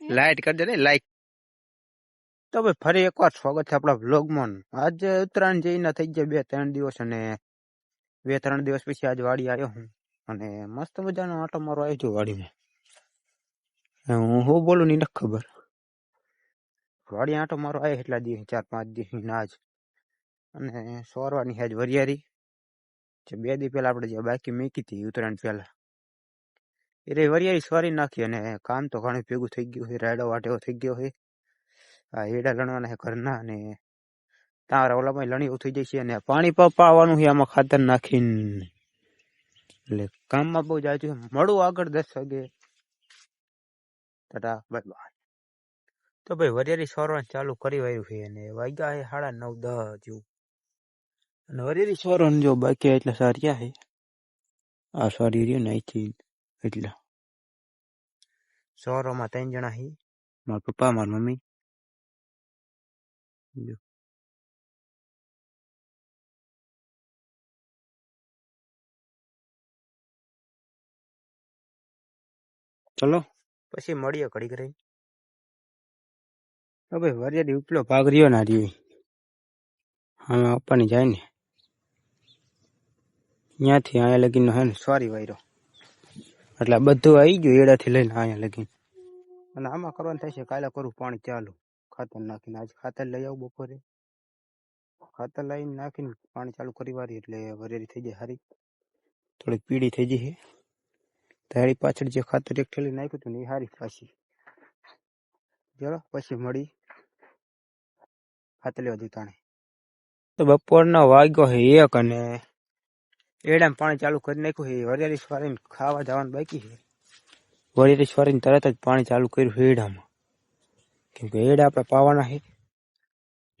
Light કરજો ને like તો ભાઈ ફરી એકવાર સ્વાગત છે આપણા વ્લોગમાં. આજે ઉત્તરાયણ જઈને થઈ ગયા બે ત્રણ દિવસ અને બે ત્રણ દિવસ પછી આજ વાડી આવ્યો હું. અને મસ્ત મજાનો આટો મારો આવ્યો છું વાડીમાં. હું હું બોલું નહીં ખબર. વાડી આટો મારો આવ્યો એટલા દિવસ ચાર પાંચ દિવસ આજ. અને સોરવાની હેજ વરિયારી જે બે દી પહેલા આપણે જે બાકી મૂકી હતી ઉત્તરાયણ પહેલા. એ વરિયાળી સવારી નાખી અને કામ તો ઘણું ભેગું થઈ ગયું છે, રાયડો વાટેવો થઈ ગયો છે. આ હેડા લણવાના છે ઘરના અને તારા ઓલામાં લણી થઈ જાય છે અને પાણી પાવાનું છે આમાં ખાતર નાખીને. એટલે કામમાં બહુ જાય છે. મળું આગળ દસ વાગે. Tata, bye bye. તો ભાઈ વરિયાળી સોરવાનું ચાલુ કરી વાયું છે અને વાગ્યા છે સાડા નવ દસ જેવું. અને વરિયાળી સોરવાનું જો બાકી એટલે સારિયા છે. આ સારી રહ્યું ને અહીંથી એટલે સોરોમાં ત્રણ જણા હી. મારા પપ્પા મારી મમ્મી. ચલો. પછી મળીએ ઘડીક રહી હવે વરિયાળી ઉપલો ભાગ રહ્યો ના રહ્યો હા આપવાની જાય ને. ત્યાંથી અહીંયા લગીનો હે ને સોરી વાયરો. એટલે આ બધું આવી ગયું એડાથી લઈને અહીંયા લગીન. અને આમાં કરવાનું થાય છે કાલે કરું પાણી ચાલુ. ખાતર નાખીને આજે ખાતર લઈ આવું બપોરે. ખાતર લઈને નાખીને પાણી ચાલુ કરી વારી એટલે વરેરી થઈ જાય સારી થોડીક પીળી થઈ છે તારી પાછળ જે ખાતર એક થેલી નાખ્યું હતું ને એ સારી પાછી. ચલો, પછી મળી. ખાતર લેવા દીધું તાણે. તો બપોરનો વાગ્યો છે એક અને એડામાં પાણી ચાલુ કરી નાખ્યું છે. વરિયાળી સ્વારીને ખાવા જવાનું બાકી છે. વરિયાળી સ્વારીને તરત જ પાણી ચાલુ કર્યું છે એડામાં. કેમ કે એડા આપણે પાવાના છે.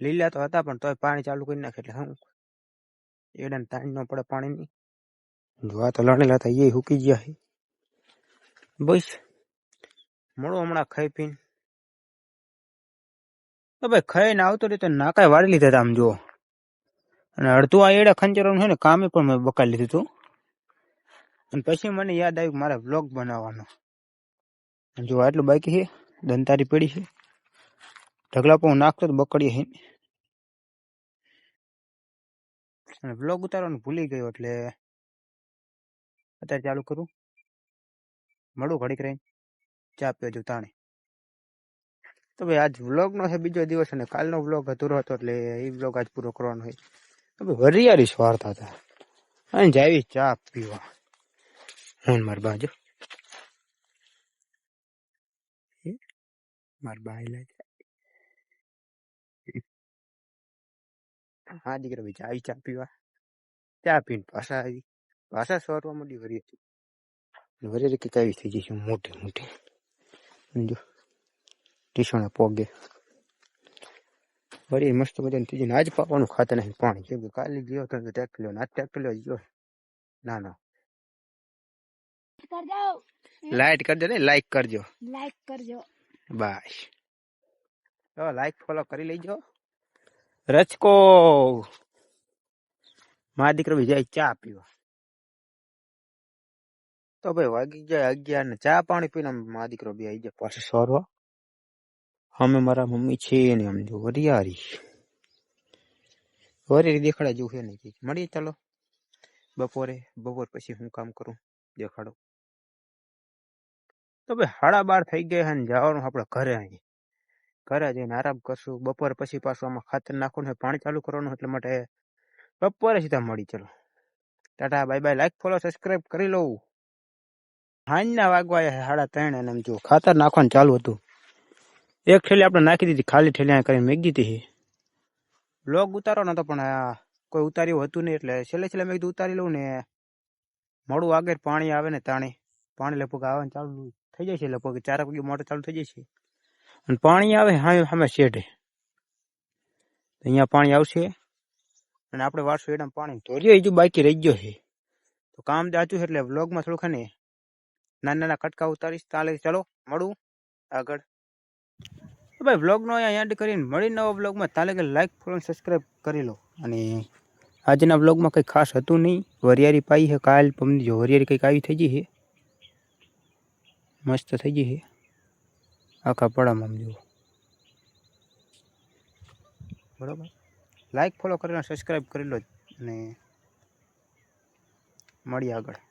લીલા તો હતા પણ તોય પાણી ચાલુ કરી નાખે એટલે શું? એડાને તાણ ન પડે પાણીની. જો આ તો લણેલા હતા એ હુકી ગયા છે. બસ. મળો હમણાં ખાઈ પીને. તો ભાઈ ખાઈને આવતો રહ્યો તો નાકાય વાળી લીધા હતા આમ જુઓ. અને અડધું આ એડા ખંચરવાનું છે ને, કામે પણ મેં બકાઈ લીધું હતું અને પછી મને યાદ આવ્યું મારે વ્લોગ બનાવવાનો. જો આટલું બાકી છે, દંતારી પડી છે. ઢગલા પણ હું નાખતો તો બકડીએ છે અને વ્લોગ ઉતારવાનું ભૂલી ગયો એટલે અત્યારે ચાલુ કરું. મળું ઘડીક રહીને. ચા પીજો તાણે. તો ભાઈ આજ વ્લોગનો છે બીજો દિવસ અને કાલનો વ્લોગ અધૂરો હતો એટલે એ વ્લોગ આજ પૂરો કરવાનો હોય વરિયાળી સ્વારતા હતા અને જાવી ચા પીવા. હું માર બાજુ માર બાયલા હા, દીકરા ભાઈ જાવી ચા પીવા. ચા પીને પાછા આવી. પાછા સવારમાં મોટી વરી હતી. વરિયાળી કે આવી થઈ જઈશું મોટી મોટી. જો. ટીસણા પોગે. વળી મસ્ત મજાની થઈ જાય આજ પાવાનું ખાતર નહીં પાણી. કેમ કે કાલે ગયો હતો તો ટ્રેક્ટર લેવા આજ ટ્રેક્ટર લેવા ગયો. ના ના. કરજો. લાઈટ કરજો ને લાઈક કરજો. લાઈક કરજો. બસ તો લાઈક ફોલો કરી લેજો. રચકો મારા દીકરો બી જાય ચા પીવા. તો ભાઈ વાગી જાય અગિયાર ને ચા પાણી પીને મારા દીકરો બી આવી જાય પાછો સોરવા. અમે મારા મમ્મી છે ને આમ જો વરિયારી વરિયારી દેખાડા જેવું છે નહીં મળીએ ચાલો. બપોરે, બપોર પછી હું કામ કરું. દેખાડો. તો ભાઈ હાડા બાર થઈ ગયા ને જવાનું આપણે ઘરે અહીં. ઘરે જઈને આરામ કરશું. બપોર પછી પાછું આમાં ખાતર નાખવાનું હોય પાણી ચાલુ કરવાનું એટલા માટે બપોરે સીધા મળી ચલો. Tata, bye bye. Like follow subscribe કરી લઉં. હાંજના વાગવા સાડા ત્રણ અને જો ખાતર નાખવાનું ચાલુ હતું. એક ઠેલી આપણે નાખી દીધી, ખાલી અહીંયા કરીને દીધી છે બ્લોગ ઉતારો નતો, પણ કોઈ ઉતાર્યું હતું નહીં, એટલે છેલ્લે છેલ્લે મેં કીધું ઉતારી લઉં ને. મોડું આગળ પાણી આવે ને તાણે. પાણી લગભગ આવવાનું ચાલુ થઈ જાય છે, લગભગ ચાર વાગે મોટર ચાલુ થઈ જાય છે. અને પાણી આવે હા સામે શેઢે. અહીંયા પાણી આવશે. અને આપણે વારસો એડમ પાણી ધોર્યો હજુ બાકી રહી ગયો છે. તો કામ જાચું છે, એટલે વ્લોગમાં થોડુંક ખાને નાના નાના કટકા ઉતારીશ, તાલે ચાલો, મળું આગળ. તો ભાઈ, વ્લોગનો અહીંયા એન્ડ કરીને મળી નવા વ્લોગમાં. તાલે કે લાઈક ફોલો સબસ્ક્રાઈબ કરી લો. અને આજના વ્લોગમાં કંઈ ખાસ હતું નહીં. વરિયાળી પાઈ છે કાલ, પમની જો વરિયાળી કંઈક આવી થઈ ગઈ છે મસ્ત થઈ ગઈ છે આખા પડામાં જુઓ. બરાબર? લાઈક ફોલો કરીને સબસ્ક્રાઈબ કરી લો. અને મળીએ આગળ.